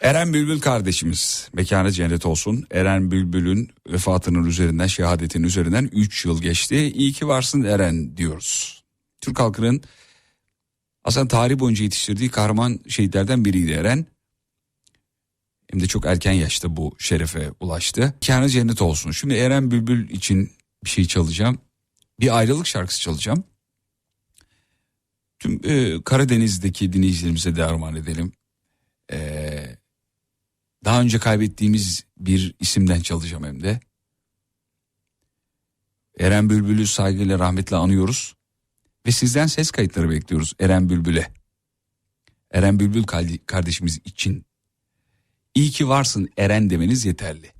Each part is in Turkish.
Eren Bülbül kardeşimiz mekanı cennet olsun. Eren Bülbül'ün vefatının üzerinden şehadetinin üzerinden 3 yıl geçti. İyi ki varsın Eren diyoruz. Türk halkının aslında tarih boyunca yetiştirdiği kahraman şehitlerden biriydi Eren. Hem de çok erken yaşta bu şerefe ulaştı. Mekanı cennet olsun. Şimdi Eren Bülbül için bir şey çalacağım. Bir ayrılık şarkısı çalacağım. Tüm e, Karadeniz'deki dinleyicilerimize de armağan edelim. Ee, daha önce kaybettiğimiz bir isimden çalacağım hem de. Eren Bülbül'ü saygıyla rahmetle anıyoruz. Ve sizden ses kayıtları bekliyoruz Eren Bülbül'e. Eren Bülbül kardeşimiz için. İyi ki varsın Eren demeniz yeterli.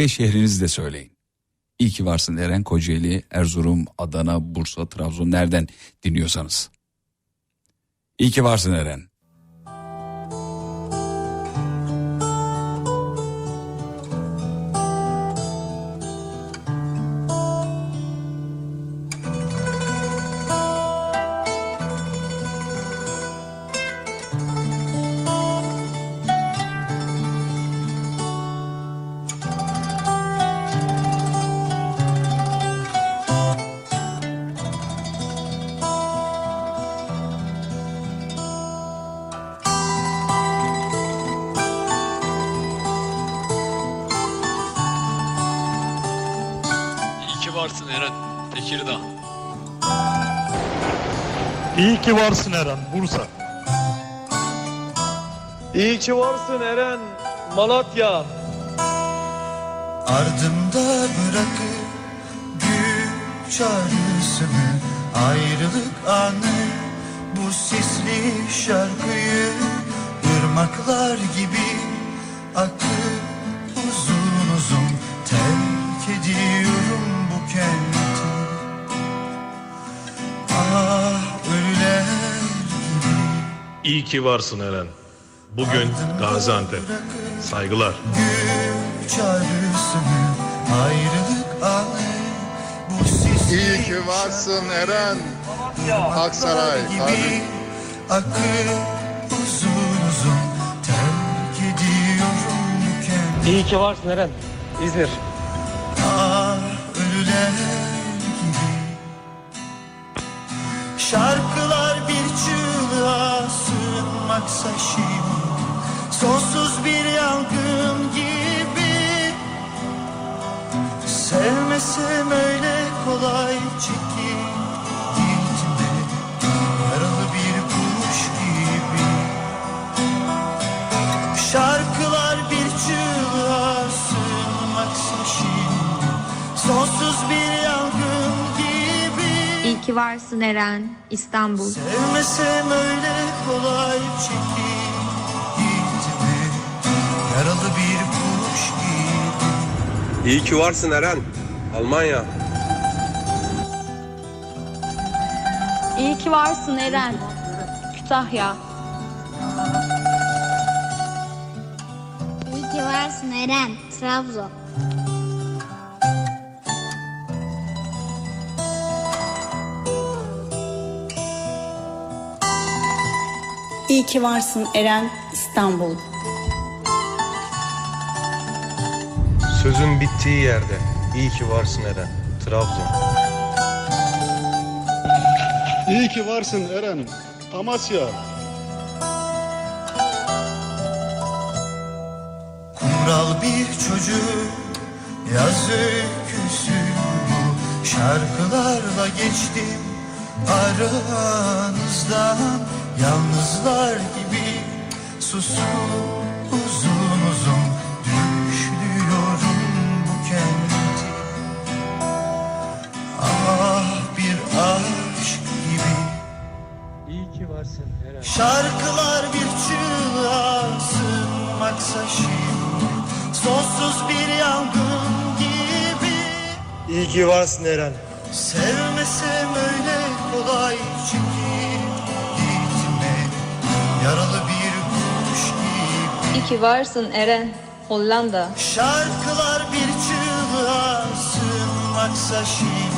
Ve şehrinizi de söyleyin. İyi ki varsın Eren Kocaeli, Erzurum, Adana, Bursa, Trabzon nereden dinliyorsanız. İyi ki varsın Eren. Varsın Eren. Tekirdağ. İyi ki varsın Eren, Bursa. İyi ki varsın Eren, Malatya. Ardımda bırakıp büyük çağrısını Ayrılık anı bu sisli şarkıyı ırmaklar gibi akıp İyi ki varsın Eren. Bugün Gaziantep. Saygılar. İyi ki varsın Eren. Aksaray, gibi Gazi- akıp uzun uzun terk ediyorum bu kenti İyi ki varsın Eren, İzmir. Ah ölüler sığınmaksa şimdi. Sonsuz bir yangın gibi. Sevmesem öyle kolay çekip gitme Yaralı bir kuş gibi. Şarkılar bir çığlığa sığınmaksa şimdi. Sonsuz bir yangın ki varsın Eren, İstanbul. Sevmesem öyle kolay gitme Yaralı bir kuş gibi İyi ki varsın Eren. Almanya. İyi ki varsın Eren, Kütahya. İyi ki varsın Eren, Trabzon. İyi ki varsın Eren İstanbul. Sözün bittiği yerde. İyi ki varsın Eren. Trabzon. İyi ki varsın Eren. Amasya. Kumral bir çocuk yaz öyküsü bu Şarkılarla geçtim aranızdan Yalnızlar gibi susup uzun uzun Düşlüyorum bu kenti. Ah bir aşk gibi. İyi ki varsın Eren. Şarkılar bir çığlığa sığınmaksa şimdi. Sonsuz bir yangın gibi. İyi ki varsın Eren. Sevmesem öyle kolay gitme Yaralı bir kuş gibi İyi ki varsın Eren, Hollanda. Şarkılar bir çığlığa sığınmaksa şimdi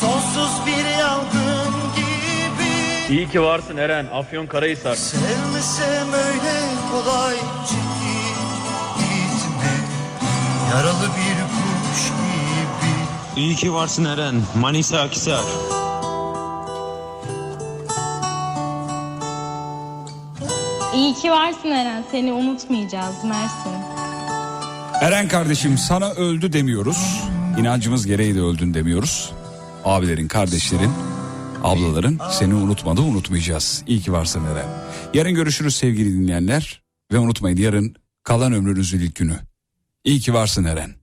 Sonsuz bir yangın gibi İyi ki varsın Eren, Afyon Karahisar. Sevmesem öyle kolay çekip gitme Yaralı bir kuş gibi İyi ki varsın Eren. Manisa Akisar. İyi ki varsın Eren. Seni unutmayacağız Mersin. Eren kardeşim sana öldü demiyoruz. İnancımız gereği de öldün demiyoruz. Abilerin, kardeşlerin, ablaların seni unutmadı unutmayacağız. İyi ki varsın Eren. Yarın görüşürüz sevgili dinleyenler. Ve unutmayın yarın kalan ömrünüzün ilk günü. İyi ki varsın Eren.